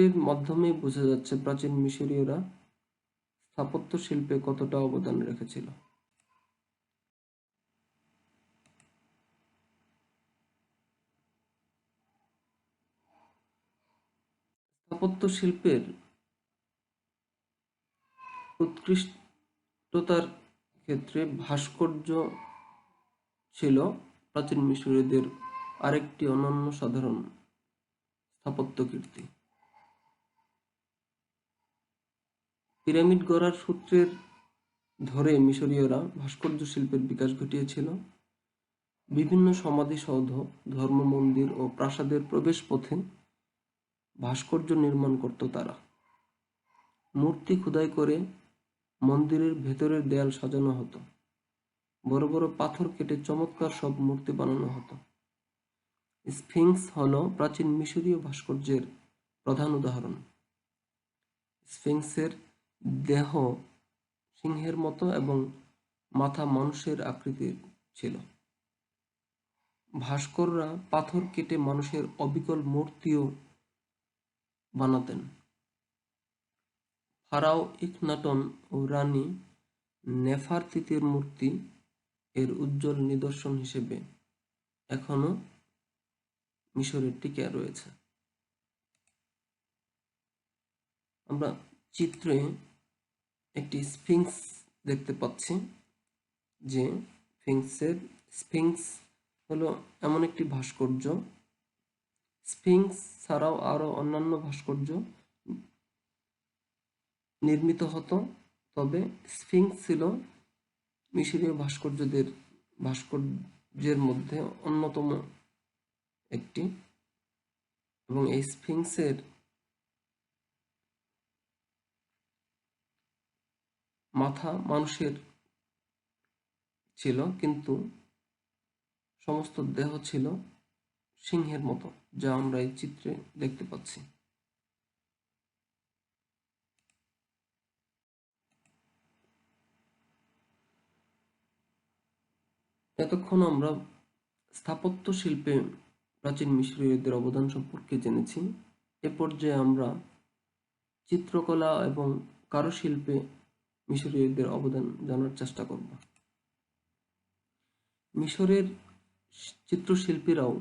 এর মাধ্যমেই বোঝা যাচ্ছে প্রাচীন মিশরীয়রা স্থাপত্য শিল্পে কতটা অবদান রেখেছিল। স্থাপত্য শিল্পের উৎকৃষ্টতার ক্ষেত্রে ভাস্কর্য ছিল প্রাচীন মিশরীয়দের আরেকটি অনন্য সাধারণ স্থাপত্য কীর্তি। পিরামিড গড়ার সূত্রের ধরে মিশরীয়রা ভাস্কর্য শিল্পের বিকাশ ঘটিয়েছিল। বিভিন্ন সমাধিসৌধ ধর্ম মন্দির ও প্রাসাদের প্রবেশপথে ভাস্কর্য নির্মাণ করত তারা। মূর্তি খোদাই করে মন্দিরের ভেতরের দেয়াল সাজানো হতো। বড় বড় পাথর কেটে চমৎকার সব মূর্তি বানানো হতো। স্ফিংস হল প্রাচীন মিশরীয় ভাস্কর্যের প্রধান উদাহরণ। স্ফিংসের দেহ সিংহের মতো এবং মাথা মানুষের আকৃতির ছিল। ভাস্কররা পাথর কেটে মানুষের অবিকল মূর্তিও বানাতেন। ফারাও ইকনাটন ও রানী নেফারতিতির মূর্তি এর উজ্জ্বল নিদর্শন হিসেবে এখনও মিশরের টিকে রয়েছে। আমরা চিত্রে একটি স্ফিংস দেখতে পাচ্ছি, যে স্ফিংসের, স্ফিংস হলো এমন একটি ভাস্কর্য। স্ফিংস ছাড়াও আরও অন্যান্য ভাস্কর্য নির্মিত হতো, তবে স্ফিংস ছিল মিশরীয় ভাস্কর্যদের, ভাস্কর্যের মধ্যে অন্যতম একটি। এবং এই স্ফিংসের মাথা মানুষের ছিল, কিন্তু সমস্ত দেহ ছিল সিংহের মতো, যা আমরা এই চিত্রে দেখতে পাচ্ছি। এতক্ষণ আমরা স্থাপত্য শিল্পে প্রাচীন মিশরীয়দের অবদান সম্পর্কে জেনেছি। এ পর্যায়ে আমরা চিত্রকলা এবং কারুশিল্পে মিশরীয়দের অবদান জানার চেষ্টা করব। মিশরের চিত্রশিল্পীরাও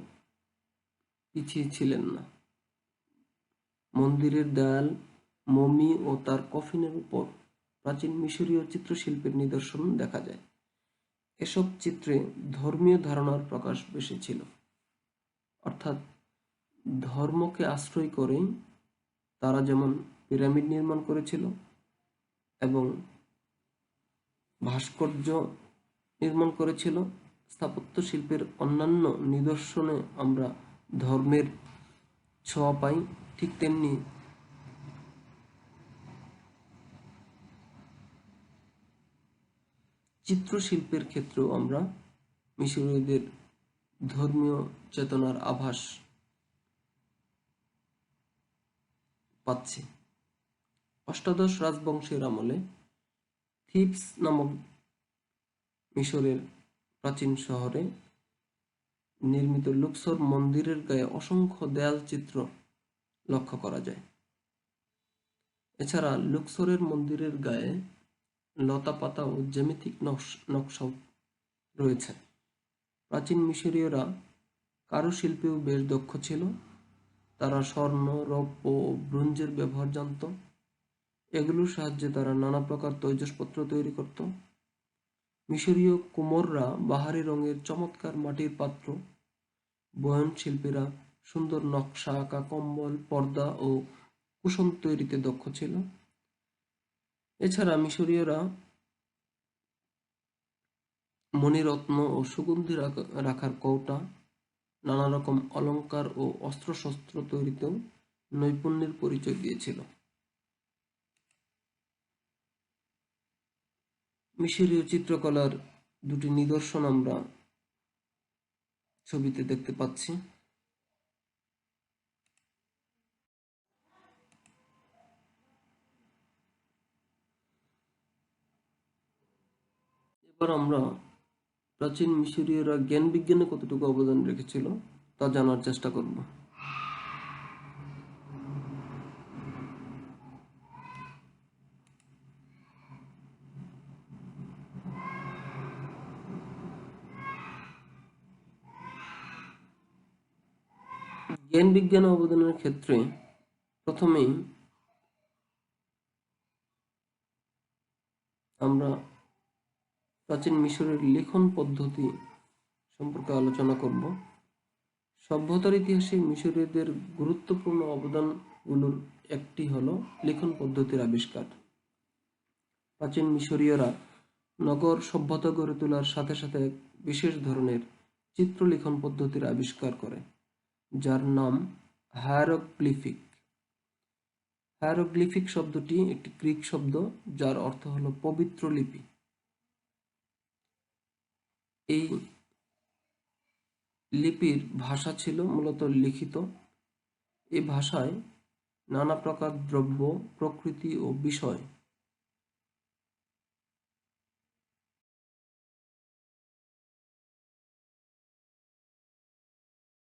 পিছিয়ে ছিলেন না। মন্দিরের দেয়াল, মমি ও তার কফিনের উপর প্রাচীন মিশরীয় চিত্রশিল্পের নিদর্শন দেখা যায়। এসব চিত্রে ধর্মীয় ধারণার প্রকাশ বেশি ছিল। অর্থাৎ ধর্মকে আশ্রয় করেই তারা যেমন পিরামিড নির্মাণ করেছিল এবং ভাস্কর্য নির্মাণ করেছিল। স্থাপত্য শিল্পের অন্যান্য নিদর্শনে আমরা ধর্মের ছোঁয়া পাই, ঠিক তেমনি চিত্রশিল্পের ক্ষেত্রেও আমরা মিশরীয়দের ধর্মীয় চেতনার আভাস পাচ্ছি। অষ্টাদশ রাজবংশের আমলে থিপস নামক মিশরের প্রাচীন শহরে নির্মিত লুক্সর মন্দিরের গায়ে অসংখ্য দেয়াল চিত্র লক্ষ্য করা যায়। এছাড়া লুকসরের মন্দিরের গায়ে লতা পাতা ও জ্যামিতিক নকশাও রয়েছে। প্রাচীন মিশরীয়রা কারুশিল্পেও বেশ দক্ষ ছিল। তারা স্বর্ণ, রৌপ্য ও ব্রোঞ্জের ব্যবহার জানত। এগুলোর সাহায্যে তারা নানা প্রকার তৈজসপত্র তৈরি করত। মিশরীয় কুমোররা বাহারি রঙের চমৎকার মাটির পাত্র, বয়ন শিল্পীরা সুন্দর নকশা, আঁকা কম্বল, পর্দা ও কুশন তৈরিতে দক্ষ ছিল। এছাড়া মিশরীয়রা মণিরত্ন ও সুগন্ধি রাখার কৌটা নানা রকম অলঙ্কার ও অস্ত্রশস্ত্র তৈরিতেও নৈপুণ্যের পরিচয় দিয়েছিল। মিশরীয় চিত্রকলার দুটি নিদর্শন আমরা ছবিতে দেখতে পাচ্ছি। এবার আমরা প্রাচীন মিশরীয়রা জ্ঞান বিজ্ঞানে কতটুকু অবদান রেখেছিল তা জানার চেষ্টা করব। জ্ঞান বিজ্ঞান অবদানের ক্ষেত্রে প্রথমেই আমরা প্রাচীন মিশরের লেখন পদ্ধতি সম্পর্কে আলোচনা করব। সভ্যতার ইতিহাসে মিশরীয়দের গুরুত্বপূর্ণ অবদানগুলোর একটি হলো লেখন পদ্ধতির আবিষ্কার। প্রাচীন মিশরীয়রা নগর সভ্যতা গড়ে তোলার সাথে সাথে বিশেষ ধরনের চিত্রলিখন পদ্ধতির আবিষ্কার করে। যার নাম হায়ারোগ্লিফিক হায়ারোগ্লিফিক শব্দটি একটি গ্রিক শব্দ যার অর্থ হলো পবিত্র লিপি। এই লিপির ভাষা ছিল মূলত লিখিত। এই ভাষায় নানা প্রকার দ্রব্য, প্রকৃতি ও বিষয়